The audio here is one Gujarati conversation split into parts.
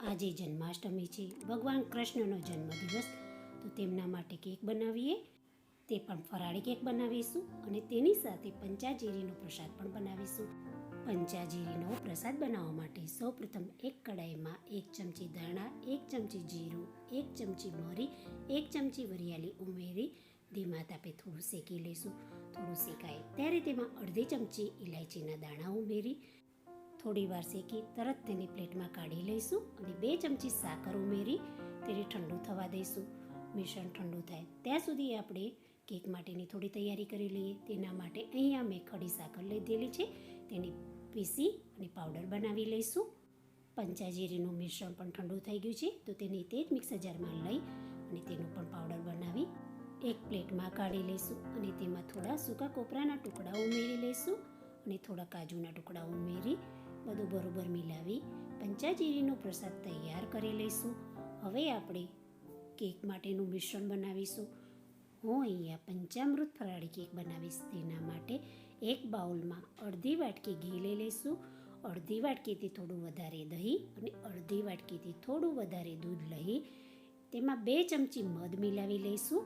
આજે જન્માષ્ટમી છે. ભગવાન કૃષ્ણનો જન્મદિવસ. તો તેમના માટે કેક બનાવીએ. તે પણ ફરાળી કેક બનાવીશું અને તેની સાથે પંચાજીરીનો પ્રસાદ પણ બનાવીશું. પંચાજીરીનો પ્રસાદ બનાવવા માટે સૌપ્રથમ એક કડાઈમાં એક ચમચી ધાણા, એક ચમચી જીરું, એક ચમચી મરી, એક ચમચી વરિયાળી ઉમેરી ધીમા તાપે થોડું શેકી લઈશું. થોડું શેકાય ત્યારે તેમાં અડધી ચમચી ઇલાયચીના દાણા ઉમેરી થોડી વાર શેકી, તરત તેને પ્લેટમાં કાઢી લઈશું અને બે ચમચી સાકર ઉમેરી તેને ઠંડુ થવા દઈશું. મિશ્રણ ઠંડુ થાય ત્યાં સુધી આપણે કેક માટેની થોડી તૈયારી કરી લઈએ. તેના માટે અહીંયા મેં ખડી સાકર લીધેલી છે. તેને પીસી અને પાવડર બનાવી લઈશું. પંચાજીરીનું મિશ્રણ પણ ઠંડુ થઈ ગયું છે, તો તેને તે જ મિક્સર જારમાં લઈ અને તેનું પણ પાવડર બનાવી એક પ્લેટમાં કાઢી લઈશું અને તેમાં થોડા સૂકા કોપરાના ટુકડા ઉમેરી લઈશું અને થોડા કાજુના ટુકડા ઉમેરી બધું બરોબર મિલાવી પંચાજીરીનો પ્રસાદ તૈયાર કરી લઈશું. હવે આપણે કેક માટેનું મિશ્રણ બનાવીશું. હું અહીંયા પંચામૃત ફરાળી કેક બનાવીશ. તેના માટે એક બાઉલમાં અડધી વાટકી ઘી લઈ લઈશું. અડધી વાટકીથી થોડું વધારે દહીં અને અડધી વાટકીથી થોડું વધારે દૂધ લઈ તેમાં બે ચમચી મધ મિલાવી લઈશું.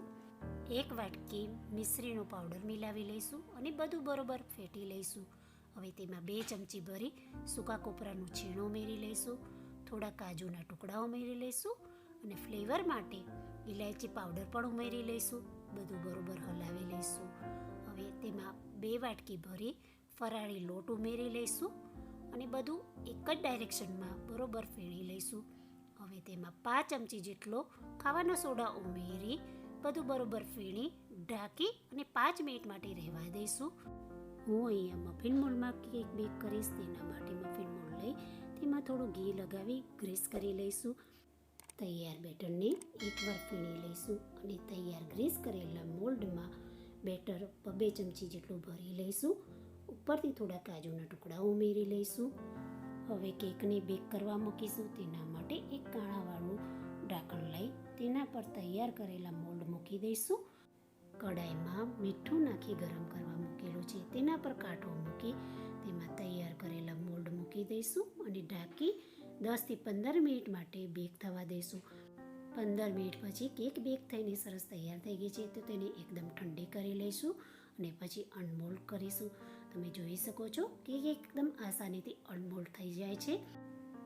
એક વાટકી મિશ્રીનો પાવડર મિલાવી લઈશું અને બધું બરોબર ફેટી લઈશું. હવે તેમાં બે ચમચી ભરી સૂકા કોપરાનું છીણું ઉમેરી લઈશું, થોડા કાજુના ટુકડા ઉમેરી લઈશું અને ફ્લેવર માટે ઇલાયચી પાવડર પણ ઉમેરી લઈશું, બધું બરોબર હલાવી લઈશું. હવે તેમાં બે વાટકી ભરી ફરાળી લોટ ઉમેરી લઈશું અને બધું એક જ ડાયરેક્શનમાં બરોબર ફેણી લઈશું. હવે તેમાં પાંચ ચમચી જેટલો ખાવાનો સોડા ઉમેરી બધું બરોબર ફેણી ઢાંકી અને પાંચ મિનિટ માટે રહેવા દઈશું. હું અહીંયા મફિન મોલ્ડમાં કેક બેક કરીશ, તેના માટે મફિન મોલ્ડ લઈ, તેમાં થોડું ઘી લગાવી ગ્રીસ કરી લઈશું. તૈયાર બેટરને એકવાર ફીણી લઈશું અને તૈયાર ગ્રીસ કરેલા મોલ્ડમાં બેટર બબે ચમચી જેટલું ભરી લઈશું. ઉપરથી થોડા કાજુના ટુકડા ઉમેરી લઈશું. હવે કેકને બેક કરવા મૂકીશું, તેના માટે એક કાણાવાળું ઢાંકણ લઈ તેના પર તૈયાર કરેલા મોલ્ડ મૂકી દઈશું. કડાઈમાં મીઠું નાખી ગરમ કરવા મૂકેલું છે. તેના પર કાંઠો મૂકી તેમાં તૈયાર કરેલા મોલ્ડ મૂકી દઈશું અને ઢાંકી દસથી પંદર મિનિટ માટે બેક થવા દઈશું. પંદર મિનિટ પછી કેક બેક થઈને સરસ તૈયાર થઈ ગઈ છે તો તેને એકદમ ઠંડી કરી લઈશું અને પછી અનમોલ્ડ કરીશું. તમે જોઈ શકો છો કે એકદમ આસાનીથી અનમોલ્ડ થઈ જાય છે.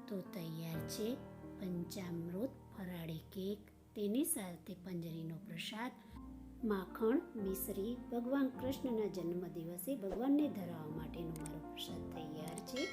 તો તૈયાર છે પંચામૃત ફરાળી કેક. તેની સાથે પંજરીનો પ્રસાદ માખણ મિશ્રી ભગવાન કૃષ્ણના જન્મદિવસે ભગવાનને ધરાવવા માટેનો મારો પ્રસાદ તૈયાર છે.